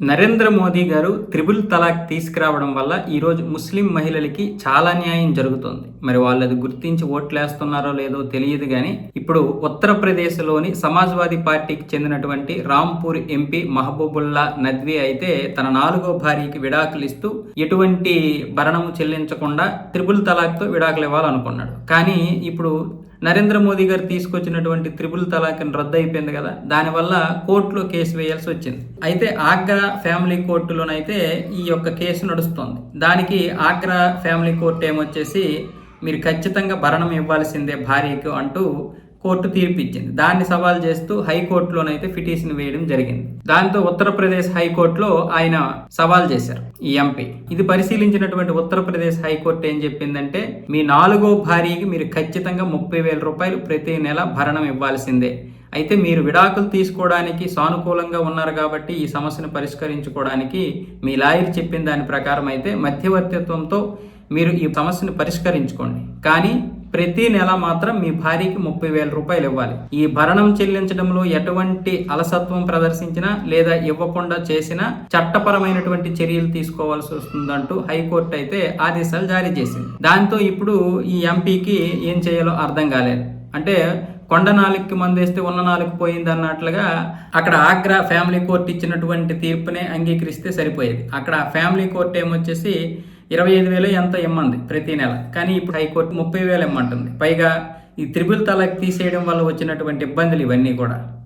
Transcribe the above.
నరేంద్ర మోదీ గారు త్రిబుల్ తలాక్ తీసుకురావడం వల్ల ఈరోజు ముస్లిం మహిళలకి చాలా న్యాయం జరుగుతుంది. మరి వాళ్ళు అది గుర్తించి ఓట్లేస్తున్నారో లేదో తెలియదు కానీ ఇప్పుడు ఉత్తరప్రదేశ్లోని సమాజ్వాదీ పార్టీకి చెందినటువంటి రాంపూర్ ఎంపీ మహబూబుల్లా నద్వీ అయితే తన నాలుగో భార్యకి విడాకులు ఇస్తూ ఎటువంటి భరణము చెల్లించకుండా త్రిబుల్ తలాక్తో విడాకులు ఇవ్వాలనుకున్నాడు. కానీ ఇప్పుడు నరేంద్ర మోదీ గారు తీసుకొచ్చినటువంటి త్రిపుల్ తలాక్ని రద్దు అయిపోయింది కదా. దానివల్ల కోర్టులో కేసు వేయాల్సి వచ్చింది. అయితే ఆగ్రా ఫ్యామిలీ కోర్టులోనైతే ఈ యొక్క కేసు నడుస్తుంది. దానికి ఆగ్రా ఫ్యామిలీ కోర్టు ఏమొచ్చేసి మీరు ఖచ్చితంగా భరణం ఇవ్వాల్సిందే భార్యకు అంటూ కోర్టు తీర్పు ఇచ్చింది దాన్ని సవాల్ చేస్తూ హైకోర్టులోనైతే పిటిషన్ వేయడం జరిగింది. దాంతో ఉత్తరప్రదేశ్ హైకోర్టులో ఆయన సవాల్ చేశారు ఈ ఎంపీ. ఇది పరిశీలించినటువంటి ఉత్తరప్రదేశ్ హైకోర్టు ఏం చెప్పిందంటే మీ నాలుగో భార్యకి మీరు ఖచ్చితంగా ముప్పై వేల రూపాయలు ప్రతి నెల భరణం ఇవ్వాల్సిందే. అయితే మీరు విడాకులు తీసుకోవడానికి సానుకూలంగా ఉన్నారు కాబట్టి ఈ సమస్యను పరిష్కరించుకోవడానికి మీ లాయర్ చెప్పిన దాని ప్రకారం అయితే మధ్యవర్తిత్వంతో మీరు ఈ సమస్యను పరిష్కరించుకోండి. కానీ ప్రతి నెల మాత్రం మీ భార్యకి ముప్పై వేల రూపాయలు ఇవ్వాలి. ఈ భరణం చెల్లించడంలో ఎటువంటి అలసత్వం ప్రదర్శించినా లేదా ఇవ్వకుండా చేసినా చట్టపరమైనటువంటి చర్యలు తీసుకోవాల్సి వస్తుందంటూ హైకోర్టు అయితే ఆదేశాలు జారీ చేసింది. దాంతో ఇప్పుడు ఈ ఎంపీకి ఏం చేయాలో అర్థం కాలేదు. అంటే కొండ నాలుగుకి మందేస్తే ఉన్న నాలుగు పోయింది అన్నట్లుగా అక్కడ ఆగ్రా ఫ్యామిలీ కోర్టు ఇచ్చినటువంటి తీర్పునే అంగీకరిస్తే సరిపోయేది. అక్కడ ఫ్యామిలీ కోర్టు ఏమొచ్చేసి ఇరవై ఐదు వేలు ఎంత ఇమ్మంది ప్రతి నెల. కానీ ఇప్పుడు హైకోర్టు ముప్పై వేలు ఇమ్మంటుంది. పైగా ఈ త్రిబుల్ తలాక్ తీసేయడం వల్ల వచ్చినటువంటి ఇబ్బందులు ఇవన్నీ కూడా.